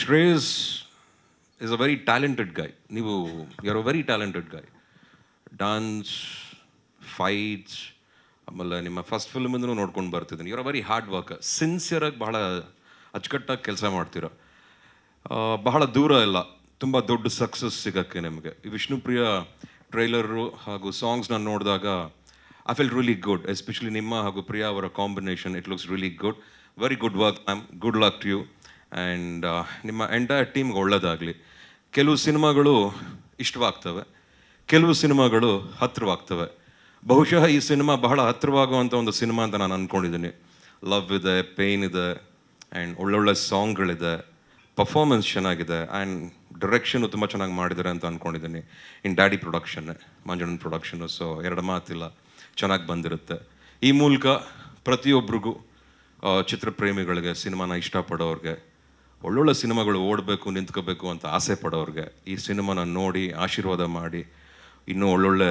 Shreyas is a very talented guy ನೀವು you a very talented guy dance fights ಆಮೇಲೆ ನಿಮ್ಮ first ಫಿಲ್ಮಿಂದನೂ ನೋಡ್ಕೊಂಡು ಬರ್ತಿದ್ದೀನಿ. ಯುವರ್ ವೆರಿ ಹಾರ್ಡ್ ವರ್ಕ್ ಸಿನ್ಸಿಯರಾಗಿ ಬಹಳ ಅಚ್ಚುಕಟ್ಟಾಗಿ ಕೆಲಸ ಮಾಡ್ತೀರ. ಬಹಳ ದೂರ ಇಲ್ಲ. ತುಂಬ ದೊಡ್ಡ ಸಕ್ಸಸ್ ಸಿಗೋಕ್ಕೆ ನಿಮಗೆ. ಈ ವಿಷ್ಣುಪ್ರಿಯ ಟ್ರೈಲರು ಹಾಗೂ ಸಾಂಗ್ಸ್ನ ನೋಡಿದಾಗ I feel really good especially ನಿಮ್ಮ ಹಾಗೂ ಪ್ರಿಯಾ ಅವರ combination it looks really good very good work ma'am good luck to you and ನಿಮ್ಮ ಎಂಟೈರ್ ಟೀಮ್ಗೆ ಒಳ್ಳೆಯದಾಗಲಿ ಕೆಲವು ಸಿನಿಮಾಗಳು ಇಷ್ಟವಾಗ್ತವೆ. ಕೆಲವು ಸಿನಿಮಾಗಳು ಹತ್ತಿರವಾಗ್ತವೆ ಬಹುಶಃ ಈ ಸಿನಿಮಾ ಬಹಳ ಹತ್ತಿರವಾಗುವಂಥ ಒಂದು ಸಿನಿಮಾ ಅಂತ ನಾನು ಅಂದ್ಕೊಂಡಿದ್ದೀನಿ ಲವ್ ಇದೆ ಪೇಯ್ನ್ ಇದೆ ಆ್ಯಂಡ್ ಒಳ್ಳೊಳ್ಳೆ ಸಾಂಗ್ಗಳಿದೆ. ಪರ್ಫಾರ್ಮೆನ್ಸ್ ಚೆನ್ನಾಗಿದೆ ಆ್ಯಂಡ್ ಡೈರೆಕ್ಷನು ತುಂಬ ಚೆನ್ನಾಗಿ ಮಾಡಿದ್ದಾರೆ ಅಂತ ಅಂದ್ಕೊಂಡಿದ್ದೀನಿ in daddy production Manjulan production so ಎರಡು ಮಾತಿಲ್ಲ, ಚೆನ್ನಾಗಿ ಬಂದಿರುತ್ತೆ. ಈ ಮೂಲಕ ಪ್ರತಿಯೊಬ್ಬರಿಗೂ ಚಿತ್ರಪ್ರೇಮಿಗಳಿಗೆ, ಸಿನಿಮಾನ ಇಷ್ಟಪಡೋರಿಗೆ ಒಳ್ಳೊಳ್ಳೆ ಸಿನಿಮಾಗಳು ಓಡಬೇಕು ನಿಂತ್ಕೋಬೇಕು ಅಂತ ಆಸೆ ಪಡೋರಿಗೆ ಈ ಸಿನಿಮಾನ ನೋಡಿ ಆಶೀರ್ವಾದ ಮಾಡಿ ಇನ್ನೂ ಒಳ್ಳೊಳ್ಳೆ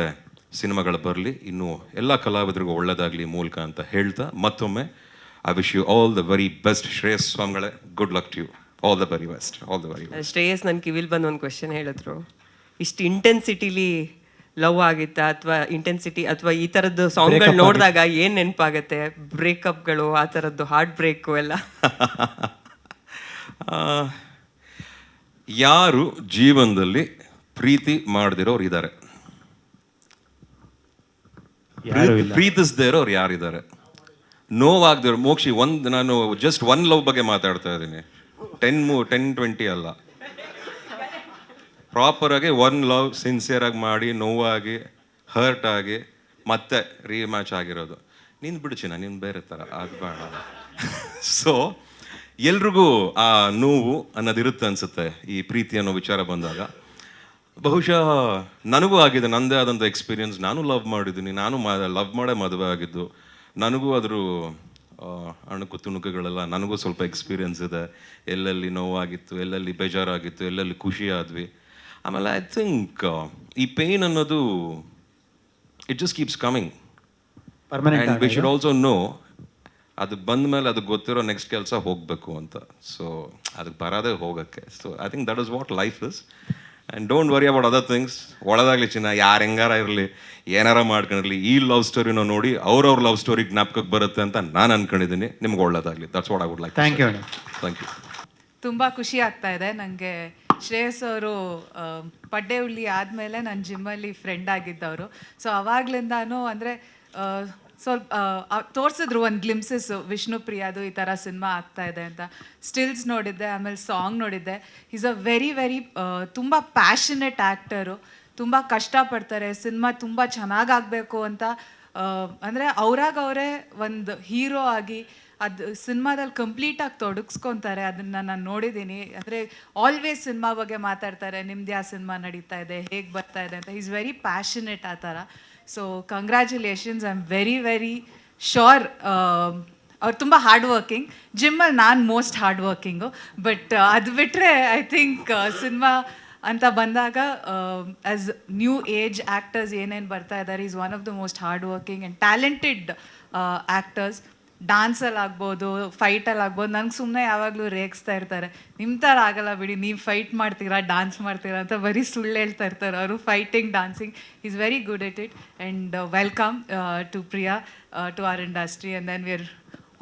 ಸಿನಿಮಾಗಳು ಬರಲಿ ಇನ್ನೂ ಎಲ್ಲ ಕಲಾವಿದರಿಗೂ ಒಳ್ಳೆಯದಾಗಲಿ ಮೂಲಕ ಅಂತ ಹೇಳ್ತಾ ಮತ್ತೊಮ್ಮೆ I wish you all the very best Shreyas ಸ್ವಾಮಿಗಳೇ good luck to you all the very best all the very Shreyas ನನ್ನ ಕಿವಿಲ್ ಬಂದು ಒಂದು ಕ್ವೆಶನ್ ಹೇಳಿದ್ರು. ಇಷ್ಟು ಇಂಟೆನ್ಸಿಟಿಲಿ ಲವ್ ಆಗಿತ್ತಾ ಅಥವಾ ಇಂಟೆನ್ಸಿಟಿ ಅಥವಾ ಈ ಥರದ್ದು ಸಾಂಗ್ಗಳು ನೋಡಿದಾಗ ಏನು ನೆನಪಾಗತ್ತೆ? ಬ್ರೇಕಪ್ಗಳು ಆ ಥರದ್ದು ಹಾರ್ಟ್ ಬ್ರೇಕು ಎಲ್ಲ. ಯಾರು ಜೀವನದಲ್ಲಿ ಪ್ರೀತಿ ಮಾಡದಿರೋರು ಇದ್ದಾರೆ? ಪ್ರೀತಿಸದೇ ಇರೋರು ಯಾರಿದ್ದಾರೆ? ನೋವಾಗದಿರೋ ಮೋಕ್ಷಿ ಒಂದು ನಾನು ಜಸ್ಟ್ ಒನ್ ಲವ್ ಬಗ್ಗೆ ಮಾತಾಡ್ತಾ ಇದ್ದೀನಿ. ಟೆನ್ ಮೂ ಟೆನ್ ಟ್ವೆಂಟಿ ಅಲ್ಲ. ಪ್ರಾಪರ್ ಆಗಿ ಒನ್ ಲವ್ ಸಿನ್ಸಿಯರ್ ಆಗಿ ಮಾಡಿ ನೋವಾಗಿ ಹರ್ಟ್ ಆಗಿ ಮತ್ತೆ ರೀಮ್ಯಾಚ್ ಆಗಿರೋದು. ನೀನು ಬಿಡ್ಚಿನ ನಿನ್ ನೀನು ಬೇರೆ ಥರ ಆಗಬೇಡ. ಸೊ ಎಲ್ರಿಗೂ ಆ ನೋವು ಅನ್ನೋದಿರುತ್ತೆ ಅನ್ಸುತ್ತೆ ಈ ಪ್ರೀತಿ ಅನ್ನೋ ವಿಚಾರ ಬಂದಾಗ. ಬಹುಶಃ ನನಗೂ ಆಗಿದೆ ನನ್ನದೇ ಆದಂಥ ಎಕ್ಸ್ಪೀರಿಯನ್ಸ್ ನಾನು ಲವ್ ಮಾಡಿದ್ದೀನಿ ನಾನು ಲವ್ ಮಾಡೇ ಮದುವೆ ಆಗಿದ್ದು. ನನಗೂ ಅದ್ರ ಅಣುಕು ತುಣುಕುಗಳೆಲ್ಲ ನನಗೂ ಸ್ವಲ್ಪ ಎಕ್ಸ್ಪೀರಿಯನ್ಸ್ ಇದೆ. ಎಲ್ಲೆಲ್ಲಿ ನೋವಾಗಿತ್ತು ಎಲ್ಲೆಲ್ಲಿ ಬೇಜಾರಾಗಿತ್ತು ಎಲ್ಲೆಲ್ಲಿ ಖುಷಿ ಆದ್ವಿ ಆಮೇಲೆ ಐ ಥಿಂಕ್ ಈ ಪೇಯ್ನ್ ಅನ್ನೋದು it just keeps coming permanent and we should also know ಅದು ಬಂದ ಮೇಲೆ ಅದಕ್ಕೆ ಗೊತ್ತಿರೋ ನೆಕ್ಸ್ಟ್ ಕೆಲಸ ಹೋಗಬೇಕು ಅಂತ. ಸೊ ಅದಕ್ಕೆ ಬರೋದೇ ಹೋಗೋಕ್ಕೆ. So I think that is what life is and don't worry about other things ಒಳದಾಗಲಿ ಚಿನ್ನ ಯಾರು ಹೆಂಗಾರ ಇರಲಿ ಏನಾರ ಮಾಡ್ಕೊಂಡಿರಲಿ ಈ ಲವ್ ಸ್ಟೋರಿನ ನೋಡಿ ಅವ್ರವ್ರ ಲವ್ ಸ್ಟೋರಿ ಜ್ಞಾಪಕಕ್ಕೆ ಬರುತ್ತೆ ಅಂತ ನಾನು ಅನ್ಕೊಂಡಿದ್ದೀನಿ. ನಿಮ್ಗೆ ಒಳ್ಳೇದಾಗಲಿ. That's what I would like thank you madam thank you ತುಂಬ ಖುಷಿ ಆಗ್ತಾ ಇದೆ. ನನಗೆ ಶ್ರೇಯಸ್ ಅವರು ಪಡ್ಡೆ ಉಳ್ಳಿ ಆದಮೇಲೆ ನನ್ನ ಜಿಮ್ಮಲ್ಲಿ ಫ್ರೆಂಡ್ ಆಗಿದ್ದವರು. ಸೊ ಅವಾಗ್ಲಿಂದಾನು ಅಂದರೆ ಸ್ವಲ್ಪ ತೋರಿಸಿದ್ರು ಒಂದು ಗ್ಲಿಮ್ಸಸ್ ವಿಷ್ಣುಪ್ರಿಯಾದು ಈ ಥರ ಸಿನಿಮಾ ಆಗ್ತಾ ಇದೆ ಅಂತ. ಸ್ಟಿಲ್ಸ್ ನೋಡಿದ್ದೆ, ಆಮೇಲೆ ಸಾಂಗ್ ನೋಡಿದ್ದೆ. ಈಸ್ ಅ ವೆರಿ ವೆರಿ ತುಂಬ ಪ್ಯಾಷನೆಟ್ ಆ್ಯಕ್ಟರು ತುಂಬ ಕಷ್ಟಪಡ್ತಾರೆ, ಸಿನಿಮಾ ತುಂಬ ಚೆನ್ನಾಗಾಗಬೇಕು ಅಂತ. ಅಂದರೆ ಅವ್ರಾಗ ಅವರೇ ಒಂದು ಹೀರೋ ಆಗಿ ಅದು ಸಿನಿಮಾದಲ್ಲಿ ಕಂಪ್ಲೀಟಾಗಿ ತೊಡಗಿಸ್ಕೊತಾರೆ. ಅದನ್ನು ನಾನು ನೋಡಿದ್ದೀನಿ ಅಂದರೆ ಆಲ್ವೇಸ್ ಸಿನಿಮಾ ಬಗ್ಗೆ ಮಾತಾಡ್ತಾರೆ. ನಿಮ್ದು ಯಾವ ಸಿನಿಮಾ ನಡೀತಾ ಇದೆ, ಹೇಗೆ ಬರ್ತಾ ಇದೆ ಅಂತ. ಈಸ್ ವೆರಿ ಪ್ಯಾಷನೆಟ್ ಆ ಥರ so congratulations I am very very sure ಅವ್ರು ತುಂಬ ಹಾರ್ಡ್ ವರ್ಕಿಂಗ್ ಜಿಮ್ಮಲ್ಲಿ ನಾನು ಮೋಸ್ಟ್ ಹಾರ್ಡ್ ವರ್ಕಿಂಗು ಬಟ್ ಅದು ಬಿಟ್ಟರೆ ಐ ಥಿಂಕ್ ಸಿನಿಮಾ ಅಂತ ಬಂದಾಗ ಆಸ್ ನ್ಯೂ ಏಜ್ ಆ್ಯಕ್ಟರ್ಸ್ ಏನೇನು ಬರ್ತಾ ಇದ್ದಾರೆ is one of the most hard working and talented actors ಡಾನ್ಸಲ್ಲಿ ಆಗ್ಬೋದು ಫೈಟಲ್ಲಿ ಆಗ್ಬೋದು ನಂಗೆ ಸುಮ್ಮನೆ ಯಾವಾಗಲೂ ರೇಗಿಸ್ತಾ ಇರ್ತಾರೆ. ನಿಮ್ಮ ಥರ ಆಗಲ್ಲ ಬಿಡಿ, ನೀವು ಫೈಟ್ ಮಾಡ್ತೀರಾ ಡಾನ್ಸ್ ಮಾಡ್ತೀರಾ ಅಂತ ಬರೀ ಸುಳ್ಳು ಹೇಳ್ತಾ ಇರ್ತಾರೆ. ಅವರು fighting dancing is very good at it and welcome to Priya to our industry and then we are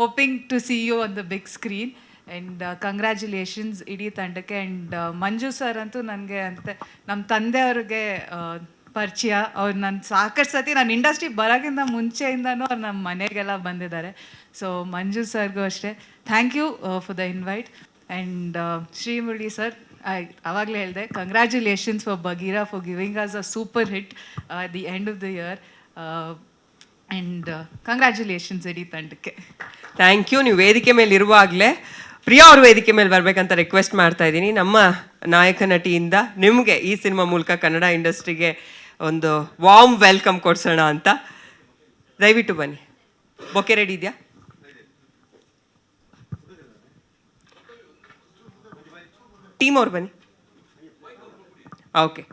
hoping to see you on the big screen and congratulations ಇಡೀ ತಂಡಕ್ಕೆ ಆ್ಯಂಡ್ ಮಂಜು ಸರ್ ಅಂತೂ ನನಗೆ ಅಂತ ನಮ್ಮ ತಂದೆಯವ್ರಿಗೆ ಪರಿಚಯ. ಅವ್ರು ನನ್ನ ಸಾಕಷ್ಟು ಸತಿ ನಾನು ಇಂಡಸ್ಟ್ರಿ ಬರೋಕ್ಕಿಂತ ಮುಂಚೆಯಿಂದನೂ ಅವ್ರು ನಮ್ಮ ಮನೆಗೆಲ್ಲ ಬಂದಿದ್ದಾರೆ. ಸೊ ಮಂಜು ಸರ್ಗೂ ಅಷ್ಟೇ thank you for the invite and Srimurali sir ಆವಾಗಲೇ ಹೇಳಿದೆ congratulations for Bagheera for giving us a super hit the end of the year and congratulations ಇಡೀ ತಂಡಕ್ಕೆ ಥ್ಯಾಂಕ್ ಯು ನೀವು ವೇದಿಕೆ ಮೇಲೆ ಇರುವಾಗಲೇ ಪ್ರಿಯಾ ಅವ್ರ ವೇದಿಕೆ ಮೇಲೆ ಬರಬೇಕಂತ ರಿಕ್ವೆಸ್ಟ್ ಮಾಡ್ತಾ ಇದ್ದೀನಿ. ನಮ್ಮ ನಾಯಕ ನಟಿಯಿಂದ ನಿಮಗೆ ಈ ಸಿನಿಮಾ ಮೂಲಕ ಕನ್ನಡ ಇಂಡಸ್ಟ್ರಿಗೆ ಒಂದು ವಾಮ್ ವೆಲ್ಕಮ್ ಕೊಡ್ಸೋಣ ಅಂತ. ದಯವಿಟ್ಟು ಬನ್ನಿ. ಬೊಕೆ ರೆಡಿ ಇದೆಯಾ? ಟೀಮ್ ಅವ್ರು ಬನ್ನಿ. ಓಕೆ.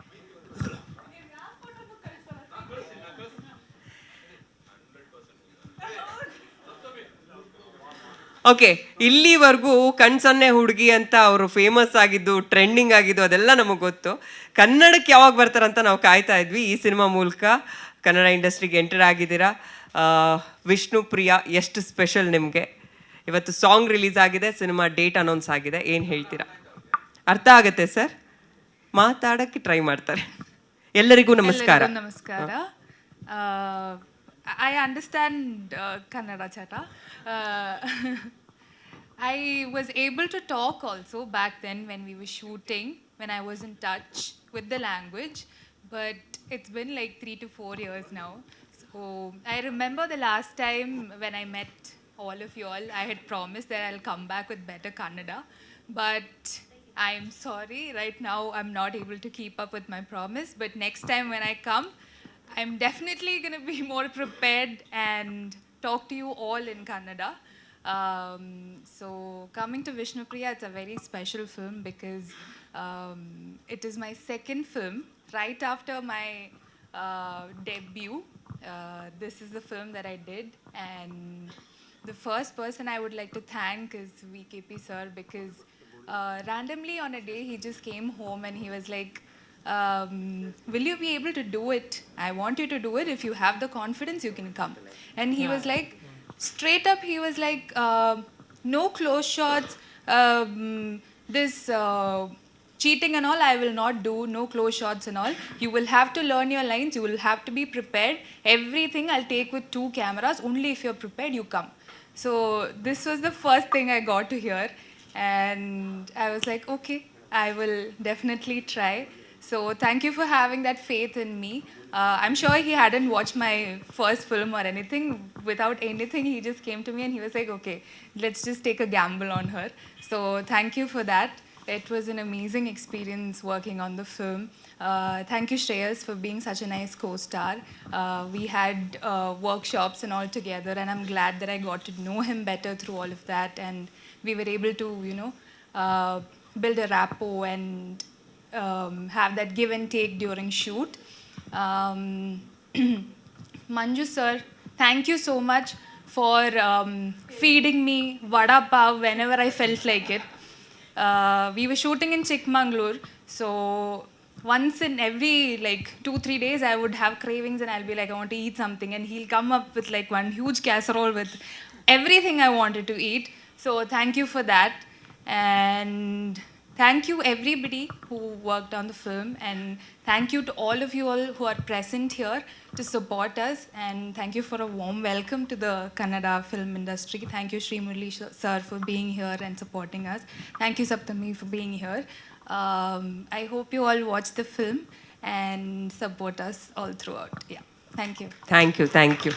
ಓಕೆ, ಇಲ್ಲಿವರೆಗೂ ಕಣ್ಸನ್ನೆ ಹುಡುಗಿ ಅಂತ ಅವರು ಫೇಮಸ್ ಆಗಿದ್ದು ಟ್ರೆಂಡಿಂಗ್ ಆಗಿದ್ದು, ಅದೆಲ್ಲ ನಮಗೆ ಗೊತ್ತು. ಕನ್ನಡಕ್ಕೆ ಯಾವಾಗ ಬರ್ತಾರಂತ ನಾವು ಕಾಯ್ತಾ ಇದ್ವಿ ಈ ಸಿನಿಮಾ ಮೂಲಕ. ಕನ್ನಡ ಇಂಡಸ್ಟ್ರಿಗೆ ಎಂಟರ್ ಆಗಿದ್ದೀರಾ. ವಿಷ್ಣು ಪ್ರಿಯ, ಎಷ್ಟು ಸ್ಪೆಷಲ್ ನಿಮಗೆ. ಇವತ್ತು ಸಾಂಗ್ ರಿಲೀಸ್ ಆಗಿದೆ, ಸಿನಿಮಾ ಡೇಟ್ ಅನೌನ್ಸ್ ಆಗಿದೆ. ಏನು ಹೇಳ್ತೀರಾ? ಅರ್ಥ ಆಗುತ್ತೆ ಸರ್ ಮಾತಾಡೋಕ್ಕೆ ಟ್ರೈ ಮಾಡ್ತಾರೆ ಎಲ್ಲರಿಗೂ ನಮಸ್ಕಾರ ಎಲ್ಲರಿಗೂ ನಮಸ್ಕಾರ ಐ ಅಂಡರ್ಸ್ಟ್ಯಾಂಡ್ ಕನ್ನಡ ಚಟ I was able to talk also back then when we were shooting when I was in touch with the language but it's been like three to four years now so I remember the last time when I met all of you all, I had promised that I'll come back with better Kannada, but I'm sorry, right now I'm not able to keep up with my promise. But next time when I come, I'm definitely going to be more prepared and talk to you all in Kannada. Um, so, coming to Vishnupriya, it's a very special film because um, it is my second film right after my uh, debut. Uh, this is the film that I did, and the first person I would like to thank is VKP sir because uh, randomly on a day he just came home and he was like, um, "Will you be able to do it? I want you to do it. If you have the confidence, you can come." And he was like, straight up, he was like, uh, "No close shots. Um, this." Uh, cheating and all i will not do no close shots and all you will have to learn your lines you will have to be prepared everything i'll take with two cameras only if you're prepared you come so this was the first thing i got to hear and i was like okay i will definitely try. So thank you for having that faith in me. Uh, i'm sure he hadn't watched my first film or anything. Without anything he just came to me and he was like okay let's just take a gamble on her. So thank you for that. It was an amazing experience working on the film. Uh, thank you, Shreyas, for being such a nice co star. Uh, we had uh, workshops and all together, and I'm glad that I got to know him better through all of that. And we were able to, you know, uh, build a rapport and um, have that give and take during shoot. Um, Manju sir, thank you so much for um, feeding me vada pav whenever I felt like it. Uh, we were shooting in Chikmagalur, so once in every like two three days I would have cravings and I'll be like I want to eat something. And he'll come up with like one huge casserole with everything I wanted to eat. So thank you for that. And thank you everybody who worked on the film. And thank you to all of you all who are present here to support us. And thank you for a warm welcome to the kannada film industry. Thank you Sri Murli sir for being here and supporting us. Thank you saptami for being here um, I hope you all watch the film and support us all throughout. Yeah. Thank you. Thank you. Thank you.